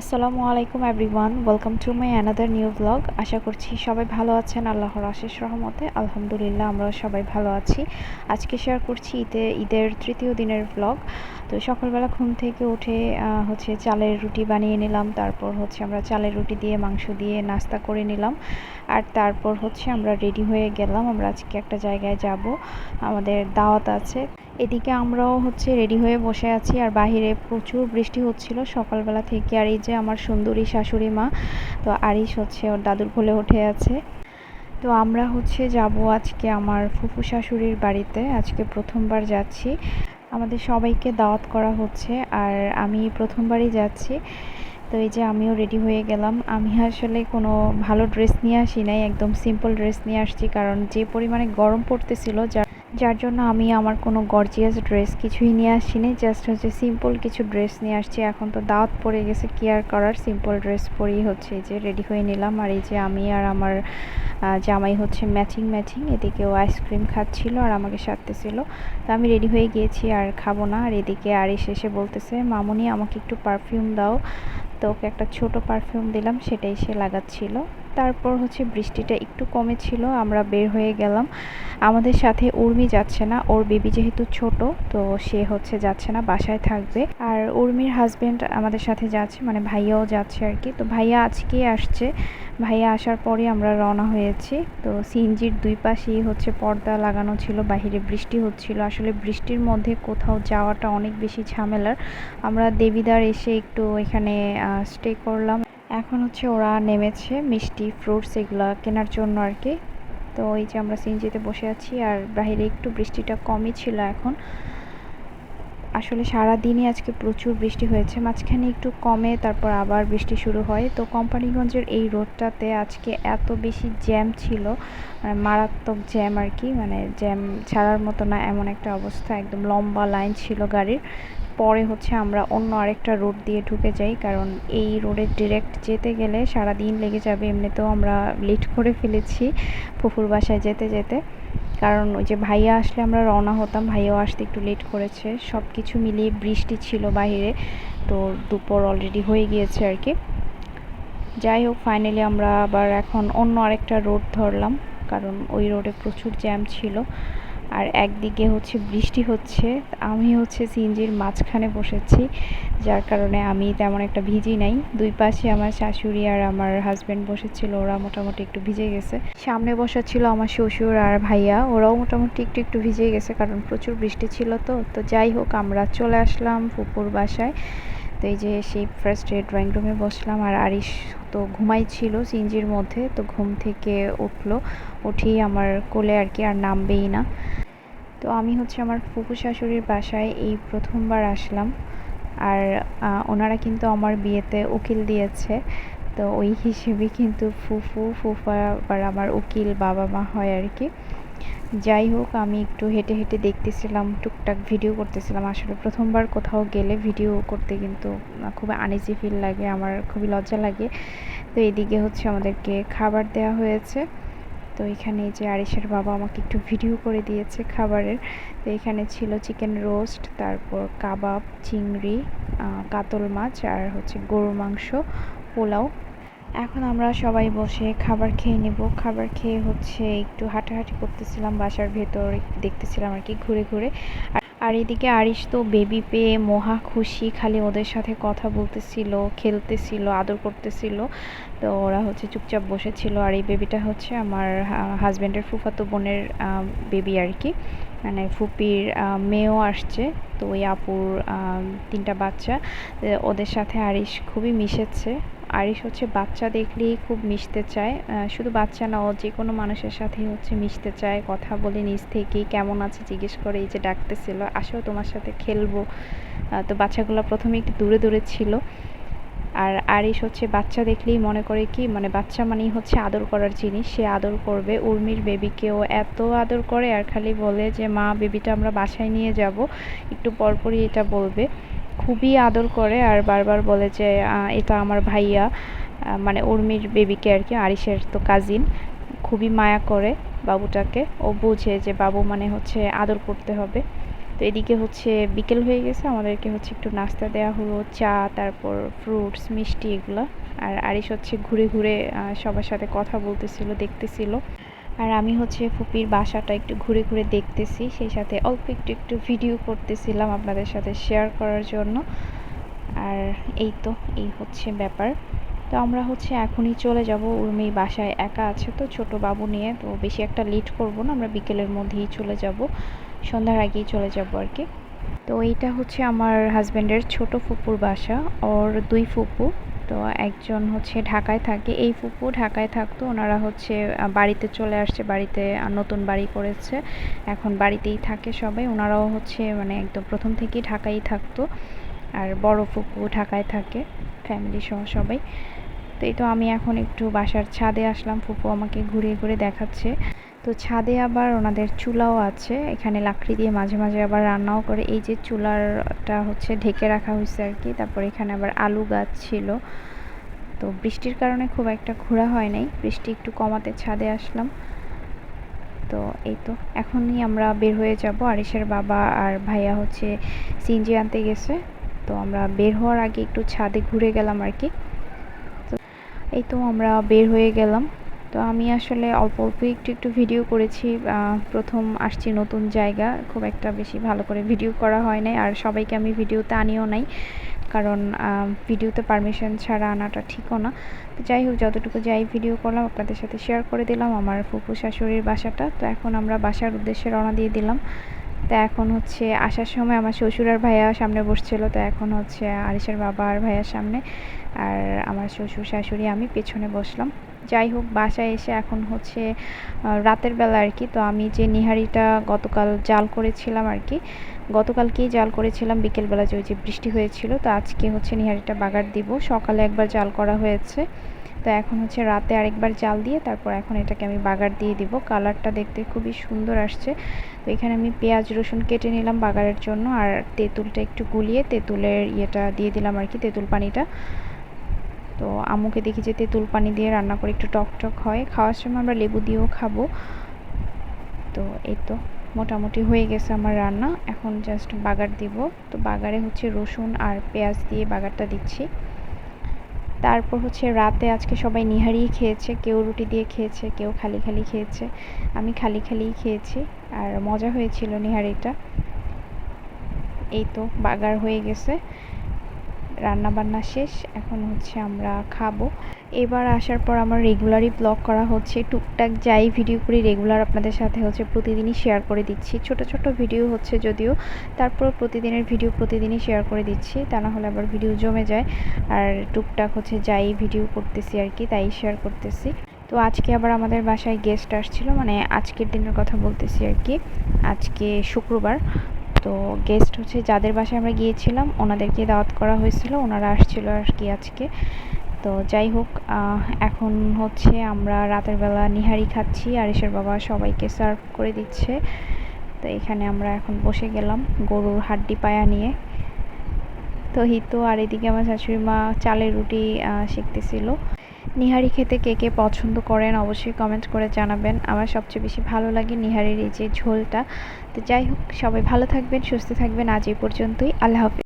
আসসালামু আলাইকুম everyone, welcome to my another new blog. আশা করছি সবাই ভালো আছেন, আল্লাহর আশিস রহমতে। আলহামদুলিল্লাহ, আমরাও সবাই ভালো আছি। আজকে শেয়ার করছি ঈদে, ঈদের তৃতীয় দিনের ব্লগ তো সকালবেলা ঘুম থেকে উঠে হচ্ছে চালের রুটি বানিয়ে নিলাম, তারপর হচ্ছে আমরা চালের রুটি দিয়ে, মাংস দিয়ে নাস্তা করে নিলাম। আর তারপর হচ্ছে আমরা রেডি হয়ে গেলাম, আমরা আজকে একটা জায়গায় যাব। আমাদের দাওয়াত আছে। এদিকে আমরাও হচ্ছে রেডি হয়ে বসে আছি আর বাহিরে প্রচুর বৃষ্টি হচ্ছিল সকালবেলা থেকে। আর এই যে আমার সুন্দরী শাশুড়ি মা, তো আরিস হচ্ছে ওর দাদুর কোলে উঠে আছে। তো আমরা হচ্ছে যাব আজকে আমার ফুফু শাশুড়ির বাড়িতে। আজকে প্রথমবার যাচ্ছি। আমাদের সবাইকে দাওয়াত করা হচ্ছে আর আমি প্রথমবারই যাচ্ছি। তো এই যে আমিও রেডি হয়ে গেলাম। আমি আসলে কোনো ভালো ড্রেস নিয়ে আসি নাই, একদম সিম্পল ড্রেস নিয়ে আসছি কারণ যে পরিমাণে গরম পড়তেছিল, যার যার জন্য আমি আমার কোনো গর্জিয়াস ড্রেস কিছুই নিয়ে আসিনি জাস্ট হচ্ছে সিম্পল কিছু ড্রেস নিয়ে আসছি। এখন তো দাওয়াত পড়ে গেছে কেয়ার করার সিম্পল ড্রেস পরেই হচ্ছে এই যে রেডি হয়ে নিলাম। আর এই যে আমি আর আমার জামাই হচ্ছে ম্যাচিং ম্যাচিং এদিকেও আইসক্রিম খাচ্ছিল আর আমাকে সারতেছিল। তো আমি রেডি হয়ে গিয়েছি, আর খাব না। আর এদিকে আর এসে এসে বলতেছে, মামুনি, আমাকে একটু পারফিউম দাও। তো ওকে একটা ছোট পারফিউম দিলাম, সেটাই সে লাগাচ্ছিল। তারপর হচ্ছে বৃষ্টিটা একটু কমেছিল, আমরা বের হয়ে গেলাম। আমাদের সাথে উর্মি যাচ্ছে না। ওর বেবি যেহেতু ছোট, তো সে হচ্ছে যাচ্ছে না, বাসায় থাকবে। আর উর্মির হাজব্যান্ড আমাদের সাথে যাচ্ছে মানে ভাইয়াও যাচ্ছে আর কি। তো ভাইয়া আজকে আসছে। ভাইয়া আসার পরে আমরা রওনা হয়েছি। তো সিনজির দুই পাশেই হচ্ছে পর্দা লাগানো ছিল, বাহিরে বৃষ্টি হচ্ছিল। আসলে বৃষ্টির মধ্যে কোথাও যাওয়াটা অনেক বেশি ঝামেলার। আমরা দেবিদার এসে একটু এখানে স্টে করলাম। এখন হচ্ছে ওরা নেমেছে, মিষ্টি ফ্রুটস এগুলো কেনার জন্য আর কি। তো এই যে আমরা সিনজিতে বসে আছি আর বাইরে একটু বৃষ্টিটা কমই ছিল এখন। আসলে সারা দিনই আজকে প্রচুর বৃষ্টি হয়েছে, মাঝখানে একটু কমে তারপর আবার বৃষ্টি শুরু হয়। তো কোম্পানিগঞ্জের এই রোডটাতে আজকে এত বেশি জ্যাম ছিল মানে মারাত্মক জ্যাম আর কি মানে জ্যাম ছাড়ার মতো না, এমন একটা অবস্থা, একদম লম্বা লাইন ছিল গাড়ির। পরে হচ্ছে আমরা অন্য আরেকটা রোড দিয়ে ঢুকে যাই, কারণ এই রোডে ডিরেক্ট যেতে গেলে সারা দিন লেগে যাবে, এমনিতেও আমরা লেট করে ফেলেছি ফুফুর বাসায় যেতে যেতে। কারণ ওই যে ভাইয়া আসলে আমরা রওনা হতাম, ভাইয়াও আসতে একটু লেট করেছে সব কিছু মিলিয়ে বৃষ্টি ছিল বাহিরে, তো দুপুর অলরেডি হয়ে গিয়েছে আর কি। যাই হোক ফাইনালি আমরা আবার এখন অন্য আরেকটা রোড ধরলাম, কারণ ওই রোডে প্রচুর জ্যাম ছিল। আর একদিকে হচ্ছে বৃষ্টি হচ্ছে, আমি হচ্ছে সিনজির মাঝখানে বসেছি, যার কারণে আমি তেমন একটা ভিজি নাই। দুই পাশে আমার শাশুড়ি আর আমার হাজব্যান্ড বসেছিল, ওরা মোটামুটি একটু ভিজে গেছে। সামনে বসা ছিল আমার শ্বশুর আর ভাইয়া, ওরাও মোটামুটি একটু একটু ভিজে গেছে, কারণ প্রচুর বৃষ্টি ছিল তো। তো যাই হোক, আমরা চলে আসলাম ফুপুর বাসায়। তো এই যে সেই ফার্স্টে ড্রয়িং রুমে বসলাম, আর আরিশ তো ঘুমাইছিল সিনজির মধ্যে, তো ঘুম থেকে উঠল। উঠেই আমার কোলে আর কি আর নামবেই না। তো আমি হচ্ছে আমার ফুফু শাশুড়ির বাসায় এই প্রথমবার আসলাম। আর ওনারা কিন্তু আমার বিয়েতে উকিল দিয়েছে। তো ওই হিসেবে কিন্তু ফুফু, ফুফা আবার আমার উকিল, বাবা মা হয় আর কি। যাই হোক, আমি একটু হেঁটে হেঁটে দেখতেছিলাম, টুকটাক ভিডিও করতেছিলাম। আসলে প্রথমবার কোথাও গেলে ভিডিও করতে কিন্তু খুব আনইজি ফিল লাগে, আমার খুবই লজ্জা লাগে। তো এদিকে হচ্ছে আমাদেরকে খাবার দেওয়া হয়েছে। তো এখানে যে আরিসের বাবা আমাকে একটু ভিডিও করে দিয়েছে খাবারের। তো এখানে ছিল চিকেন রোস্ট তারপর কাবাব, চিংড়ি কাতল মাছ আর হচ্ছে গরুর মাংস, পোলাও। এখন আমরা সবাই বসে খাবার খেয়ে নেব। খাবার খেয়ে হচ্ছে একটু হাঁটাহাঁটি করতেছিলাম, বাসার ভেতর দেখতেছিলাম আর কি, ঘুরে ঘুরে। আর এদিকে আরিশ তো বেবি পেয়ে মহা খুশি, খালি ওদের সাথে কথা বলতেছিল, খেলতেছিল, আদর করতেছিল। তো ওরা হচ্ছে চুপচাপ বসেছিল আর এই বেবিটা হচ্ছে আমার হাজব্যান্ডের ফুফাতো বোনের বেবি আর কি। মানে ফুপির মেয়েও আসছে, তো ওই আপুর তিনটা বাচ্চা। ওদের সাথে আরিশ খুবই মিশেছে। আরিশ হচ্ছে বাচ্চা দেখলেই খুব মিশতে চায়। শুধু বাচ্চা না, ও যে কোনো মানুষের সাথেই হচ্ছে মিশতে চায়। কথা বলে নিজ থেকেই কেমন আছে জিজ্ঞেস করে, এই যে ডাকতেছিল আসো তোমার সাথে খেলব। তো বাচ্চাগুলো প্রথমে একটু দূরে দূরে ছিল। আর আরিশ হচ্ছে বাচ্চা দেখলেই মনে করে কি মানে বাচ্চা মানেই হচ্ছে আদর করার জিনিস, সে আদর করবে। উর্মির বেবিকেও এত আদর করে আর খালি বলে যে, মা, বেবিটা আমরা বাসায় নিয়ে যাব। একটু পরপরই এটা বলবে। খুবই আদর করে আর বারবার বলে যে এটা আমার ভাইয়া মানে উর্মির বেবিকে আর কি আরিসের তো কাজিন খুবই মায়া করে বাবুটাকে। ও বোঝে যে বাবু মানে হচ্ছে আদর করতে হবে। তো এদিকে হচ্ছে বিকেল হয়ে গেছে, আমাদেরকে হচ্ছে একটু নাস্তা দেওয়া হলো, চা, তারপর ফ্রুটস মিষ্টি এগুলো। আর আরিশ হচ্ছে ঘুরে ঘুরে সবার সাথে কথা বলতেছিল, দেখতেছিল। আর আমি হচ্ছে ফুপির বাসাটা একটু ঘুরে ঘুরে দেখতেছি, সেই সাথে অল্প একটু একটু ভিডিও করতেছিলাম আপনাদের সাথে শেয়ার করার জন্য। আর এই তো, এই হচ্ছে ব্যাপার। তো আমরা হচ্ছে এখনই চলে যাব, উর্মি বাসায় একা আছে তো, ছোট বাবু নিয়ে, তো বেশি একটা লেট করব না, আমরা বিকেলের মধ্যেই চলে যাব, সন্ধ্যার আগেই চলে যাব আর কি। তো এইটা হচ্ছে আমার হাজব্যান্ডের ছোট ফুপুর বাসা, ওর দুই ফুপু। তো একজন হচ্ছে ঢাকায় থাকে, এই ফুপু ঢাকায় থাকতো, ওনারা হচ্ছে বাড়িতে চলে আসছে, বাড়িতে নতুন বাড়ি করেছে, এখন বাড়িতেই থাকে সবাই, ওনারাও হচ্ছে মানে একদম প্রথম থেকেই ঢাকায় থাকতো, আর বড় ফুপু ঢাকায় থাকে ফ্যামিলি সহ সবাই। তো এই তো আমি এখন একটু বাসার ছাদে আসলাম, ফুপু আমাকে ঘুরিয়ে ঘুরে দেখাচ্ছে। তো ছাদে আবার ওনাদের চুলাও আছে। এখানে লাকড়ি দিয়ে মাঝে মাঝে আবার রান্নাও করে। এই যে চুলারটা হচ্ছে ঢেকে রাখা হয়েছে আর কি। তারপর এখানে আবার আলু গাছ ছিল। তো বৃষ্টির কারণে খুব একটা ঘোরা হয় নাই। বৃষ্টি একটু কমাতে ছাদে আসলাম। তো এই তো। এখনই আমরা বের হয়ে যাব। আরিশের বাবা আর ভাইয়া হচ্ছে সিনজি আনতে গেছে। তো আমরা বের হওয়ার আগে একটু ছাদে ঘুরে গেলাম আর কি। তো এই তো আমরা বের হয়ে গেলাম। তো আমি আসলে অল্প অল্প একটু একটু ভিডিও করেছি। প্রথম আসছি নতুন জায়গা। খুব একটা বেশি ভালো করে ভিডিও করা হয় নাই। আর সবাইকে আমি ভিডিওতে আনিও নাই। কারণ ভিডিওতে পারমিশন ছাড়া আনাটা ঠিকও না। তো যাই হোক, যতটুকু যাই ভিডিও করলাম, আপনাদের সাথে শেয়ার করে দিলাম আমার ফুপু শাশুড়ির বাসাটা। তো এখন আমরা বাসার উদ্দেশ্যে রওনা দিয়ে দিলাম। তা এখন হচ্ছে আসার সময় আমার শ্বশুর আর ভাইয়া সামনে বসছিল। তো এখন হচ্ছে আরিসের বাবা আর ভাইয়ার সামনে। আর আমার শ্বশুর, শাশুড়ি আমি পেছনে বসলাম। যাই হোক, বাসায় এসে এখন হচ্ছে রাতের বেলা আর কি। তো আমি যে নিহারিটা গতকাল জাল করেছিলাম আর কি, গতকালকেই জাল করেছিলাম, বিকেলবেলা যে ওই যে বৃষ্টি হয়েছিল। তো আজকে হচ্ছে নিহারিটা বাগার দিব, সকালে একবার জাল করা হয়েছে। তো এখন হচ্ছে রাতে আরেকবার জাল দিয়ে তারপর এখন এটাকে আমি বাগার দিয়ে দিব। কালারটা দেখতে খুবই সুন্দর আসছে। তো এখানে আমি পেঁয়াজ, রসুন কেটে নিলাম বাগারের জন্য। আর তেঁতুলটা একটু গুলিয়ে তেঁতুলের ইয়েটা দিয়ে দিলাম আর কি, তেঁতুল পানিটা। তো আম্মুকে দেখি যে তেঁতুল পানি দিয়ে রান্না করে একটু টক টক হয়। খাওয়ার সময় আমরা লেবু দিয়েও খাব। তো এই তো মোটামুটি হয়ে গেছে আমার রান্না। এখন জাস্ট বাগার দিব। তো বাগারে হচ্ছে রসুন আর পেঁয়াজ দিয়ে বাগারটা দিচ্ছি। তারপর হচ্ছে রাতে আজকে সবাই নিহারিই খেয়েছে। কেউ রুটি দিয়ে খেয়েছে, কেউ খালি খালি খেয়েছে। আমি খালি খালিই খেয়েছি। আর মজা হয়েছিল নিহারিটা। এই তো বাগার হয়ে গেছে। রান্না বান্না শেষ, এখন হচ্ছে আমরা খাব। এবার আসার পর আমার রেগুলারই ব্লগ করা হচ্ছে। টুকটাক যাই ভিডিও করি রেগুলার আপনাদের সাথে হচ্ছে প্রতিদিনই শেয়ার করে দিচ্ছি। ছোট ছোট ভিডিও হচ্ছে যদিও তারপর প্রতিদিনের ভিডিও প্রতিদিনই শেয়ার করে দিচ্ছি। তা না হলে আবার ভিডিও জমে যায়। আর টুকটাক হচ্ছে যাই ভিডিও করতেছি আর কি, তাই শেয়ার করতেছি। তো আজকে আবার আমাদের বাসায় গেস্ট আসছিল। মানে আজকের দিনের কথা বলতেছি আর কি। আজকে শুক্রবার। তো গেস্ট হচ্ছে যাদের বাসায় আমরা গিয়েছিলাম, ওনাদেরকে দাওয়াত করা হয়েছিল, ওনারা আসছিল আর কি আজকে। তো যাই হোক এখন হচ্ছে আমরা রাতের বেলা নিহারি খাচ্ছি আর এসের বাবা সবাইকে সার্ভ করে দিচ্ছে। তো এখানে আমরা এখন বসে গেলাম গরুর হাড্ডি পায়া নিয়ে। তো হিতো আর এদিকে আমার শাশুড়ি মা চালের রুটি সেঁকতেছিল নিহারি খেতে কে কে পছন্দ করেন অবশ্যই কমেন্ট করে জানাবেন। আমার সবচেয়ে বেশি ভালো লাগে নিহারির এই যে ঝোলটা। তো যাই হোক, সবাই ভালো থাকবেন, সুস্থ থাকবেন। আজ এই পর্যন্তই। আল্লাহ হাফিজ।